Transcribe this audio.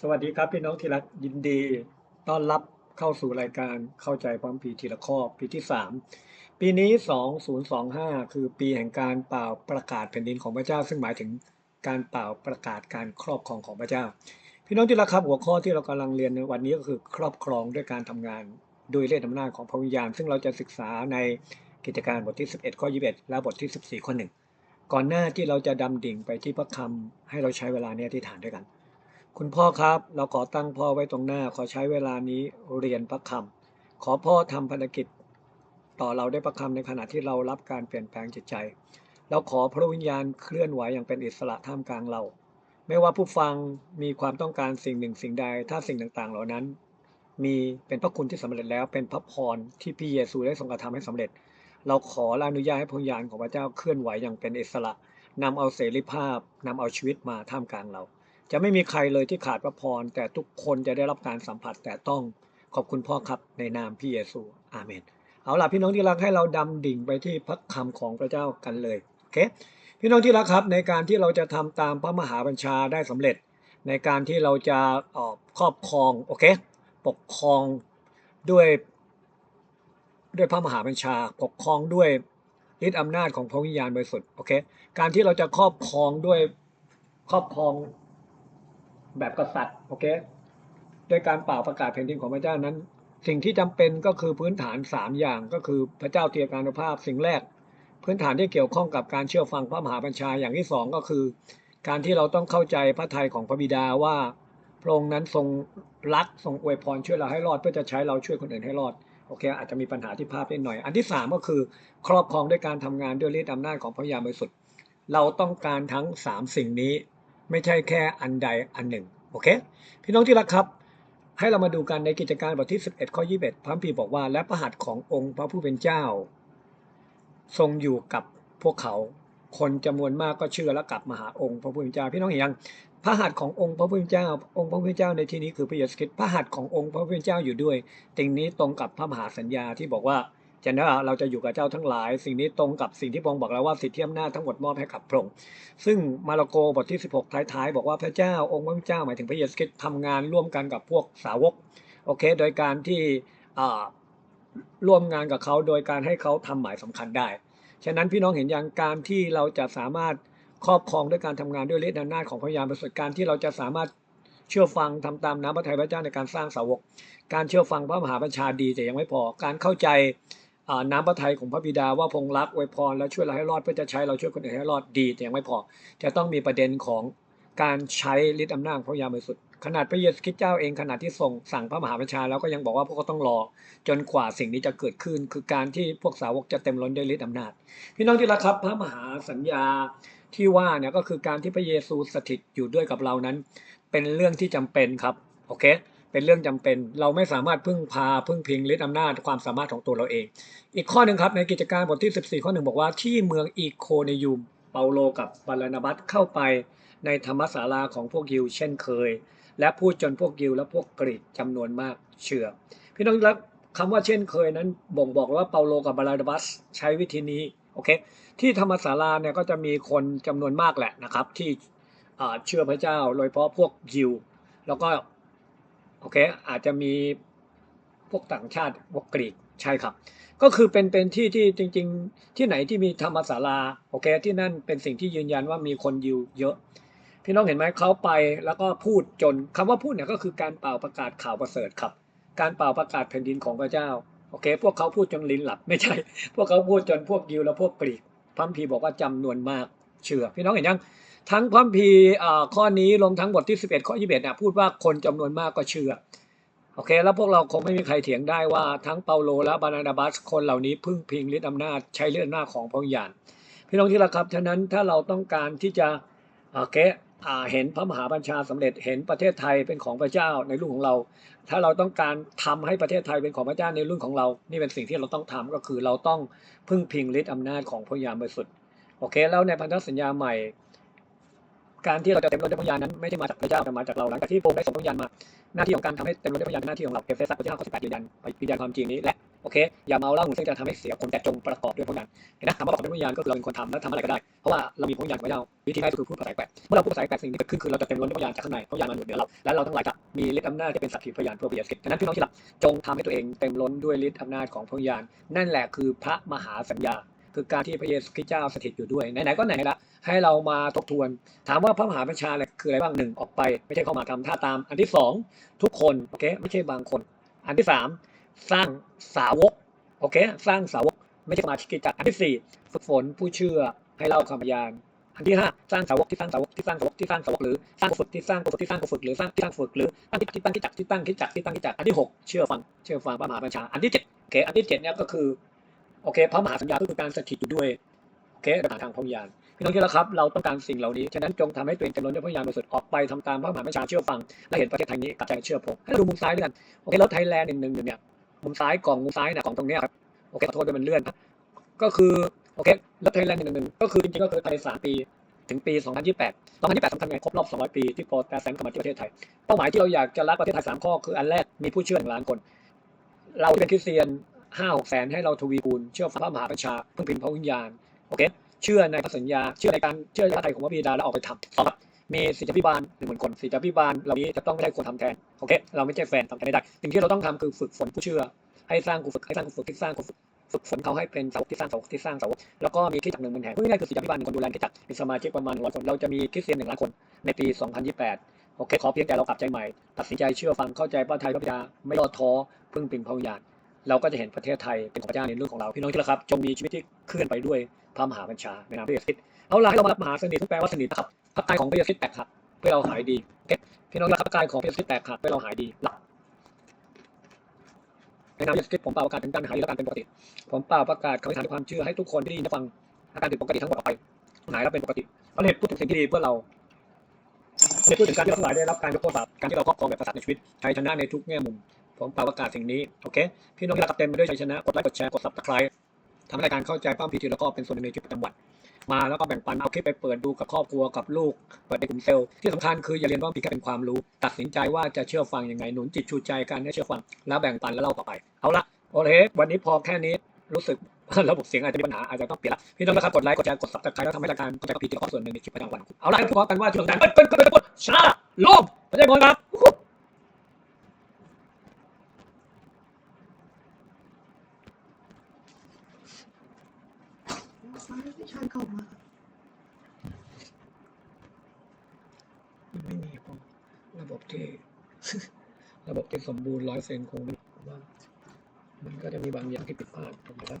สวัสดีครับพี่น้องที่รักยินดี ต้อนรับเข้าสู่รายการเข้าใจพร้อมผีทีละข้อปีที่ 3 ปีนี้ 2025 คือปีแห่งการเป่าประกาศแผ่นดินของพระเจ้า ซึ่งหมายถึงการเป่าประกาศการครอบครองของพระเจ้า พี่น้องที่รักครับหัวข้อที่เรากำลังเรียนในวันนี้ก็คือครอบครองด้วยการทำงานโดยเล่ห์อำนาจของพระวิญญาณ ซึ่งเราจะศึกษาในกิจการบทที่ 11 ข้อ 21 และบทที่ 14 ข้อ 1 ก่อนหน้าที่เราจะดำดิ่งไปที่พระคำให้เราใช้เวลาเนี้ที่ฐานด้วยกัน คุณพ่อครับ เราขอตั้งพ่อไว้ตรงหน้า ขอใช้เวลานี้เรียนพระคำขอพ่อทำภารกิจ ต่อเราได้ประคำในขณะที่เรารับการเปลี่ยนแปลงจิตใจ เราขอพระวิญญาณเคลื่อนไหวอย่างเป็นอิสระท่ามกลางเรา ไม่ว่าผู้ฟังมีความต้องการสิ่งหนึ่งสิ่งใด ถ้าสิ่งต่างๆ เหล่านั้น มีเป็นพระคุณที่สำเร็จแล้วเป็นพระพรที่พระเยซูได้ทรงกระทำให้สำเร็จ เราขอและอนุญาตให้พระวิญญาณของพระเจ้าเคลื่อนไหวอย่างเป็นอิสระนำเอาเสรีภาพนำเอาชีวิตมาท่ามกลางเรา จะไม่มีใครเลยที่ขาดพระพร แต่ทุกคนจะได้รับการสัมผัสแต่ต้องขอบคุณพ่อครับในนามพี่เยซู อาเมน เอาล่ะพี่น้องที่รักให้เราดำดิ่งไปที่พระคำของพระเจ้ากันเลยโอเคพี่น้องที่รักครับในการที่เราจะทำตามพระมหาบัญชาได้สำเร็จ ในการที่เราจะออกครอบครองโอเคปกครองด้วยด้วยพระมหาบัญชา ปกครองด้วยฤทธิอำนาจของพระวิญญาณบริสุทธิ์โอเคการที่เราจะครอบครองด้วยครอบครอง แบบกษัตริย์โอเคด้วยการเป่าประกาศแผ่นดินของพระเจ้านั้น สิ่งที่จำเป็นก็คือพื้นฐาน 3 อย่างก็คือพระเจ้าเทียการุภาพสิ่งแรก พื้นฐานที่เกี่ยวข้องกับการเชื่อฟังพระมหาบัญชาอย่างที่ 2 ก็คือ การที่เราต้องเข้าใจพระทัยของพระบิดาว่าพระองค์นั้นทรงรักทรงอวยพรช่วยเราให้รอด เพื่อจะใช้เราช่วยคนอื่นให้รอดโอเคอาจจะมีปัญหาที่ภาพนิดหน่อย อันที่ 3 ก็คือ ครอบครองด้วยการทำงานด้วยฤทธิ์อำนาจของพระยามบริสุทธิ์เราต้องการทั้ง 3 สิ่งนี้ ไม่ใช่แค่อันใดอันหนึ่งโอเคพี่น้องที่รักครับ ให้เรามาดูกันในกิจการบทที่ 11 ข้อ 21 พระคัมภีร์บอกว่า และพระหัตถ์ขององค์พระผู้เป็นเจ้า ทรงอยู่กับพวกเขาคนจำนวนมากก็เชื่อและกลับมาหาองค์พระผู้เป็นเจ้า พี่น้องเห็นยังพระหัตถ์ขององค์พระผู้เป็นเจ้า องค์พระผู้เป็นเจ้าในที่นี้คือพระเยซูคริสต์พระหัตถ์ขององค์พระผู้เป็นเจ้าอยู่ด้วยสิ่งนี้ตรงกับพระมหาสัญญาที่บอกว่า จะนะเราจะอยู่กับเจ้าทั้งหลาย สิ่งนี้ตรงกับสิ่งที่พระองค์บอกแล้วว่าสิทธิอำนาจทั้งหมดมอบให้กับพระองค์ซึ่งมาระโกบทที่ 16 ท้ายๆ บอกว่าพระเจ้าองค์พระเจ้าหมายถึงพระเยซูคริสต์ทำงานร่วมกันกับพวกสาวกโอเค โดยการที่ร่วมงานกับเขาโดยการให้เขาทำหมายสำคัญได้ ฉะนั้นพี่น้องเห็นอย่างการที่เราจะสามารถครอบครองด้วยการทำงานด้วยฤทธิ์อำนาจของพระยามประสบการณ์ที่เราจะสามารถเชื่อฟังทำตามน้ำพระทัยพระเจ้าในการสร้างสาวก การเชื่อฟังพระมหาบัญชาดีแต่ยังไม่พอ การเข้าใจ น้ำพระทัยของพระบิดาว่าพงรักอวยพรและช่วยเราให้รอดเพื่อจะใช้เราช่วยคนอื่นให้รอดดีแต่ยังไม่พอ จะต้องมีประเด็นของการใช้ฤทธิ์อำนาจพระยามบริสุทธิ์ขนาดพระเยซูคริสต์เจ้าเองขนาดที่ส่งสั่งพระมหาบัญชาแล้วก็ยังบอกว่าพวกเขาต้องรอ จนกว่าสิ่งนี้จะเกิดขึ้น คือการที่พวกสาวกจะเต็มล้นด้วยฤทธิ์อำนาจ พี่น้องที่รักครับพระมหาสัญญาที่ว่าเนี่ยก็คือการที่พระเยซูสถิตอยู่ด้วยกับเรานั้น เป็นเรื่องที่จำเป็นครับโอเค เป็นเรื่องจำเป็น เราไม่สามารถพึ่งพาพึ่งพิงฤทธิ์อำนาจความสามารถของตัวเราเอง อีกข้อหนึ่งครับในกิจการบทที่ 14 ข้อหนึ่งบอกว่าที่เมืองอีโคเนยูมเปาโลกับบาลานาบัสเข้าไปในธรรมศาลาของพวกยิวเช่นเคย และพูดจนพวกยิวและพวกกรีกจำนวนมากเชื่อ พี่น้องรับคำว่าเช่นเคยนั้นบ่งบอกว่าเปาโลกับบาลานาบัสใช้วิธีนี้โอเคที่ธรรมศาลาเนี่ยก็จะมีคนจำนวนมากแหละนะครับที่เชื่อพระเจ้าโดยเฉพาะพวกยิว แล้วก็ โอเคอาจจะมีพวกต่างชาติพวกกรีกใช่ครับ ก็คือเป็นเป็นที่ที่จริง ๆ ที่ไหนที่มีธรรมศาลาโอเค ที่นั่นเป็นสิ่งที่ยืนยันว่ามีคนยิวเยอะ พี่น้องเห็นไหมเขาไปแล้วก็พูดจนคำว่าพูดเนี่ยก็คือการเป่าประกาศข่าวประเสริฐครับ การเป่าประกาศแผ่นดินของพระเจ้าโอเค พวกเขาพูดจนลิ้นหลับไม่ใช่ พวกเขาพูดจนพวกยิวและพวกกรีกพระพีบอกว่าจำนวนมากเชื่อ พี่น้องเห็นยัง ทั้งพระพีข้อนี้รวมทั้งบทที่ 11 ข้อ 21เนี่ยพูดว่าคนจำนวนมากก็เชื่อ โอเค แล้วพวกเราคงไม่มีใครเถียงได้ว่าทั้งเปาโลและบานานาบัสคนเหล่านี้พึ่งพิงฤทธิ์อำนาจใช้เลือดหน้าของพระวิญญาณพี่น้องที่รักครับฉะนั้นถ้าเราต้องการที่จะโอเคเห็นพระมหาบัญชาสำเร็จเห็นประเทศไทยเป็นของพระเจ้าในรุ่นของเรา ถ้าเราต้องการทำให้ประเทศไทยเป็นของพระเจ้าในรุ่นของเรา นี่เป็นสิ่งที่เราต้องทำก็คือเราต้องพึ่งพิงฤทธิ์อำนาจของพระยามบริสุทธิ์โอเค แล้วในพันธสัญญาใหม่ การที่เราจะเต็มล้นด้วยพระยานนั้นไม่ใช่มาจากพระเจ้าแต่มาจากเราหลังจากที่พระองค์ได้ส่งพระยานมา หน้าที่ของการทำให้เต็มล้นด้วยพระยานหน้าที่ของเราเอเฟซัสบทที่ห้าข้อสิบแปดยืนยันยืนยันความจริงนี้และโอเคอย่าเมาเหล้าซึ่งจะทำให้เสียคนแต่จงประกอบด้วยพระญาณเห็นไหมคำว่าประกอบด้วยพระญาณก็คือเราเป็นคนทำแล้วทำอะไรก็ได้เพราะว่าเรามีพระญาณของพระเจ้าวิธีง่ายก็คือพูดภาษาแปลกเมื่อเราพูดภาษาแปลกสิ่งที่เกิดขึ้นคือเราจะเต็มล้นด้วยพระญาณจากข้างในพระญาณมันอยู่เหนือเราและเราทั้งหลายจะมีฤทธิ์อำนาจจะเป็นสักขีพยานเพื่อพระเยซูคริสต์ฉะนั้นพี่น้องที่รักจงทำให้ตัวเองเต็มล้นด้วยฤทธิ์อำนาจของพระญาณนั่นแหละคือพระมหาสัญญา คือการที่พระเยซูคริสต์เจ้าสถิตอยู่ด้วยไหนๆก็ไหนละให้เรามาทบทวน ถามว่าพระมหาบัญชาเนี่ยคืออะไรบ้างหนึ่งออกไป ไม่ใช่เข้ามาทำท่าตาม อันที่สองทุกคนโอเคไม่ใช่บางคน อันที่สามสร้างสาวกโอเคสร้างสาวกไม่ใช่สมาชิกิจจักรอันที่สี่ฝึกฝนผู้เชื่อให้เล่าคำพยานอันที่ห้าสร้างสาวกที่สร้างสาวกที่สร้างสาวกที่สร้างสาวกหรือสร้างฝึกที่สร้างฝึกที่สร้างฝึกหรือสร้างที่สร้างฝึกหรือตั้งที่ตั้งที่จักที่ตั้งที่จักที่ตั้งที่จักอันที่หกเชื่อฟังเชื่อฟังพระมหาบัญชาอันที่เจ็ดโอเคอันที่เจ็ดเนี่ยก็คือ โอเคพระมหาสัญญาก็คือการสถิตอยู่ด้วยโอเคในทางพระวิญญาณพี่น้องที่รักครับเราต้องการสิ่งเหล่านี้ฉะนั้นจงทำให้ตัวเองเต็มล้นด้วยพระวิญญาณบริสุทธิ์ออกไปทำตามพระมหาบัญชาเชื่อฟังและเห็นประเทศไทยนี้กับใจเชื่อผมให้เราดูมุมซ้ายด้วยกันโอเคแล้วไทยแลนด์หนึ่งหนึ่งเนี่ยมุมซ้ายกล่องมุมซ้ายนี่ยของตรงเนี้ยครับโอเคขอโทษด้วยมันเลื่อนนะก็คือโอเคแล้วไทยแลนด์หนึ่งหนึ่งก็คือจริงๆก็คือภายในสามปีถึงปี 2028 2028สำคัญไงครบรอบ 200 ปีที่โปรแตสแซนกลับมาที่ประเทศไทย เป้าหมายที่เราอยากจะรักประเทศไทยสามข้อคืออันแรกมีผู้เชื่อหนึ่งล้านคน เราที่เป็นคริสเตียน ห้าหกแสนให้เราทวีคูณเชื่อฟังพระมหาบัญชาพึ่งพิงพระวิญญาณโอเคเชื่อในพระสัญญา เชื่อในการเชื่อในพระทัยของพระบิดาแล้วออกไปทำสองมีศิษยาพิบาลหนึ่งหมื่นคนศิษยาพิบาลเหล่านี้จะต้องไม่ใช่คนทำแทนโอเคเราไม่ใช่แฟนทำแทนไม่ได้สิ่งที่เราต้องทำคือฝึกฝนผู้เชื่อ ให้สร้างกูฝึกให้สร้างกูฝึกที่สร้างกูฝึกฝึกฝนเขาให้เป็นเสาที่สร้างเสาที่สร้างเสาแล้วก็มีคริสตจักหนึ่งหมื่นแห่งพูดง่ายคือศิษยาพิบาลหนึ่งคนดูแลคริสตจักมีสมาชิกประมาณร้อยคนเราจะมีคริสเตียนหนึ่งล้านคนในปี 2028โอเคขอเพียงแต่เรากลับใจใหม่ ตัดสินใจเชื่อฟังเข้าใจพระทัยพระบิดาไม่ย่อท้อพึ่งพิงพระวิญญาณ เราก็จะเห็นประเทศไทยเป็นของพระเจ้าในเรื่องของเราพี่น้องที่รักครับจงมีชีวิตที่เคลื่อนไปด้วยพระมหาบัญชาในนามพระเยซูคริสต์เอาล่ะให้เรามารับมหาสนิททุกแปลว่าสนิทนะครับพระกายของพระเยซูคริสต์แตกหักเพื่อเราหายดีโอเคพี่น้องรักพระกายของพระเยซูคริสต์แตกหักเพื่อเราหายดีหลับในนามพระเยซูคริสต์ผมเป่าประกาศถึงการหายดีและการเป็นปกติ ผมเป่าประกาศคำอธิษฐานด้วยความเชื่อให้ทุกคนที่ได้ยินได้ฟังอาการผิดปกติทั้งหมดออกไปหายแล้วเป็นปกติเพราะเหตุพูดถึงสิ่งที่ดีเพื่อเราเหตุพูดถึงการที่เราทั้งหลายได้รับการยกโทษบาปการที่เราครอบครองแบบประสาทในชีวิตชัยชนะในทุกแง่มุม ผมเป่าประกาศสิ่งนี้ โอเค พี่น้องที่รักเต็มไปด้วยชัยชนะ กดไลค์ กดแชร์ กดซับสไครต์ทำให้รายการเข้าใจป้ามพีทีแล้วก็เป็นส่วนหนึ่งในชีวิตประจำวัน มาแล้วก็แบ่งปันเอาคลิปไปเปิดดูกับครอบครัวกับลูก เปิดในกลุ่มเซลล์ ที่สำคัญคืออย่าเรียนว่าพีแค่เป็นความรู้ ตัดสินใจว่าจะเชื่อฟังยังไง หนุนจิตชูใจการให้เชื่อฟัง แล้วแบ่งปันแล้วเล่าต่อไป เอาละโอเควันนี้พอแค่นี้รู้สึกระบบเสียงอาจจะมีปัญหาอาจจะต้องเปลี่ยนละพี่น้องนะครับกดไลค์กดแชร์กดซับสไครต์แล้วทำให้รายการเข้าใจกับพีทีแล้วก็ส่วนหนึ่งในชีวิตประจำวัน เอาละพร้อมกันว่าที่เราการเปิ้ลเปิ้ลเปิ้ลเปิ้ลชนะโลมไม่ใช่คนครับ ฟ้าไม่ ชานเข้ามามันไม่มีพอระบบที่ ระบบที่สมบูรณ์ร้อยเซนคงไม่ว่ามันก็จะมีบางอย่างที่ผิดพลาดถูกไหมครับ